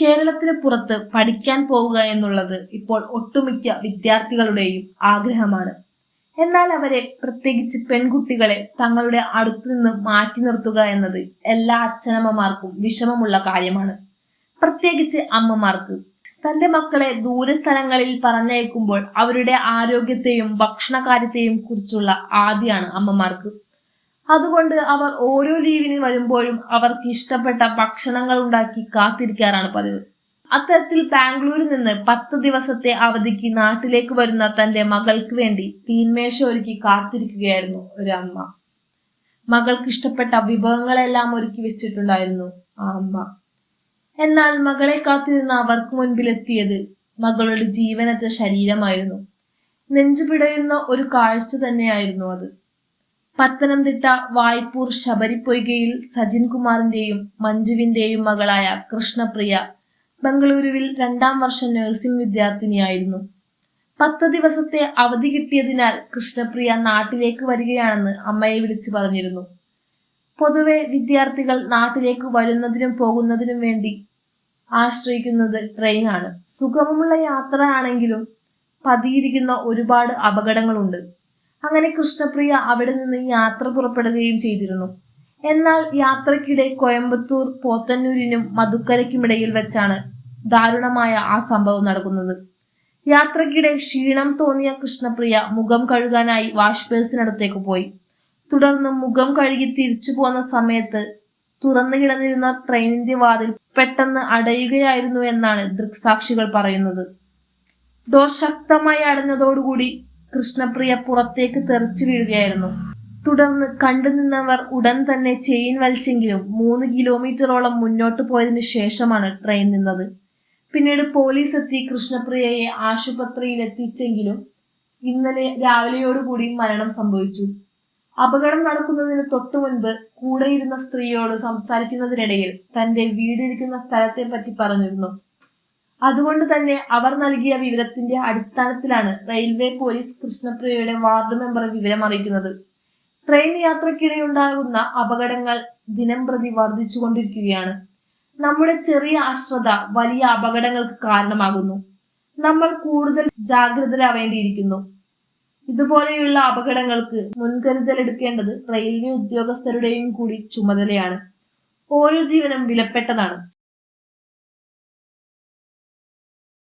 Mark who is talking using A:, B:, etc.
A: കേരളത്തിന് പുറത്ത് പഠിക്കാൻ പോവുക എന്നുള്ളത് ഇപ്പോൾ ഒട്ടുമിക്ക വിദ്യാർത്ഥികളുടെയും ആഗ്രഹമാണ്. എന്നാൽ അവരെ പ്രത്യേകിച്ച് പെൺകുട്ടികളെ തങ്ങളുടെ അടുത്തു നിന്ന് മാറ്റി നിർത്തുക എന്നത് എല്ലാ അച്ഛനമ്മമാർക്കും വിഷമമുള്ള കാര്യമാണ്. പ്രത്യേകിച്ച് അമ്മമാർക്ക്. തന്റെ മക്കളെ ദൂരസ്ഥലങ്ങളിൽ പറഞ്ഞയക്കുമ്പോൾ അവരുടെ ആരോഗ്യത്തെയും ഭക്ഷണ കാര്യത്തെയും കുറിച്ചുള്ള ആദ്യമാണ് അമ്മമാർക്ക്. അതുകൊണ്ട് അവർ ഓരോ ലീവിന് വരുമ്പോഴും അവർക്ക് ഇഷ്ടപ്പെട്ട ഭക്ഷണങ്ങൾ ഉണ്ടാക്കി കാത്തിരിക്കാറാണ് പതിവ്. അത്തരത്തിൽ ബാംഗ്ലൂരിൽ നിന്ന് പത്ത് ദിവസത്തെ അവധിക്ക് നാട്ടിലേക്ക് വരുന്ന തന്റെ മകൾക്ക് വേണ്ടി തീന്മേശ ഒരുക്കി കാത്തിരിക്കുകയായിരുന്നു ഒരു അമ്മ. മകൾക്ക് ഇഷ്ടപ്പെട്ട വിഭവങ്ങളെല്ലാം ഒരുക്കി വെച്ചിട്ടുണ്ടായിരുന്നു ആ അമ്മ. എന്നാൽ മകളെ കാത്തിരുന്ന അവർക്ക് മുൻപിലെത്തിയത് മകളുടെ ജീവനറ്റ ശരീരമായിരുന്നു. നെഞ്ചുപിടയുന്ന ഒരു കാഴ്ച തന്നെയായിരുന്നു അത്. പത്തനംതിട്ട വായ്പൂർ ശബരിപ്പൊയ്കയിൽ സജിൻ കുമാറിന്റെയും മഞ്ജുവിന്റെയും മകളായ കൃഷ്ണപ്രിയ ബംഗളൂരുവിൽ രണ്ടാം വർഷ നഴ്സിംഗ് വിദ്യാർത്ഥിനിയായിരുന്നു. പത്ത് ദിവസത്തെ അവധി കിട്ടിയതിനാൽ കൃഷ്ണപ്രിയ നാട്ടിലേക്ക് വരികയാണെന്ന് അമ്മയെ വിളിച്ചു പറഞ്ഞിരുന്നു. പൊതുവെ വിദ്യാർത്ഥികൾ നാട്ടിലേക്ക് വരുന്നതിനും പോകുന്നതിനും വേണ്ടി ആശ്രയിക്കുന്നത് ട്രെയിനാണ്. സുഗമമുള്ള യാത്രയാണെങ്കിലും പതിയിരിക്കുന്ന ഒരുപാട് അപകടങ്ങളുണ്ട്. അങ്ങനെ കൃഷ്ണപ്രിയ അവിടെ നിന്ന് യാത്ര പുറപ്പെടുകയും ചെയ്തിരുന്നു. എന്നാൽ യാത്രക്കിടെ കോയമ്പത്തൂർ പോത്തന്നൂരിനും മധുക്കരയ്ക്കുമിടയിൽ വെച്ചാണ് ദാരുണമായ ആ സംഭവം നടക്കുന്നത്. യാത്രക്കിടെ ക്ഷീണം തോന്നിയ കൃഷ്ണപ്രിയ മുഖം കഴുകാനായി വാഷ് ബേസിനടുത്തേക്ക് പോയി. തുടർന്ന് മുഖം കഴുകി തിരിച്ചു പോന്ന സമയത്ത് തുറന്നു കിടന്നിരുന്ന ട്രെയിനിന്റെ വാതിൽ പെട്ടെന്ന് അടയുകയായിരുന്നു എന്നാണ് ദൃക്സാക്ഷികൾ പറയുന്നത്. ഡോർ ശക്തമായി അടഞ്ഞതോടുകൂടി കൃഷ്ണപ്രിയ പുറത്തേക്ക് തെറിച്ചു വീഴുകയായിരുന്നു. തുടർന്ന് കണ്ടു നിന്നവർ ഉടൻ തന്നെ ചെയിൻ വലിച്ചെങ്കിലും മൂന്ന് കിലോമീറ്ററോളം മുന്നോട്ട് പോയതിനു ശേഷമാണ് ട്രെയിൻ നിന്നത്. പിന്നീട് പോലീസ് എത്തി കൃഷ്ണപ്രിയയെ ആശുപത്രിയിൽ എത്തിച്ചെങ്കിലും ഇന്നലെ രാവിലെയോടുകൂടി മരണം സംഭവിച്ചു. അപകടം നടക്കുന്നതിന് തൊട്ടു മുൻപ് കൂടെയിരുന്ന സ്ത്രീയോട് സംസാരിക്കുന്നതിനിടയിൽ തന്റെ വീടിരിക്കുന്ന സ്ഥലത്തെ പറ്റി പറഞ്ഞിരുന്നു. അതുകൊണ്ട് തന്നെ അവർ നൽകിയ വിവരത്തിന്റെ അടിസ്ഥാനത്തിലാണ് റെയിൽവേ പോലീസ് കൃഷ്ണപ്രിയയുടെ വാർഡ് മെമ്പർ വിവരം അറിയിക്കുന്നത്. ട്രെയിൻ യാത്രക്കിടെയുണ്ടാകുന്ന അപകടങ്ങൾ ദിനം പ്രതി വർദ്ധിച്ചുകൊണ്ടിരിക്കുകയാണ് നമ്മുടെ ചെറിയ അശ്രദ്ധ വലിയ അപകടങ്ങൾക്ക് കാരണമാകുന്നു. നമ്മൾ കൂടുതൽ ജാഗ്രതരാവേണ്ടിയിരിക്കുന്നു ഇതുപോലെയുള്ള അപകടങ്ങൾക്ക് മുൻകരുതൽ എടുക്കേണ്ടത് റെയിൽവേ ഉദ്യോഗസ്ഥരുടെയും കൂടി ചുമതലയാണ്. ഓരോ ജീവനും വിലപ്പെട്ടതാണ്.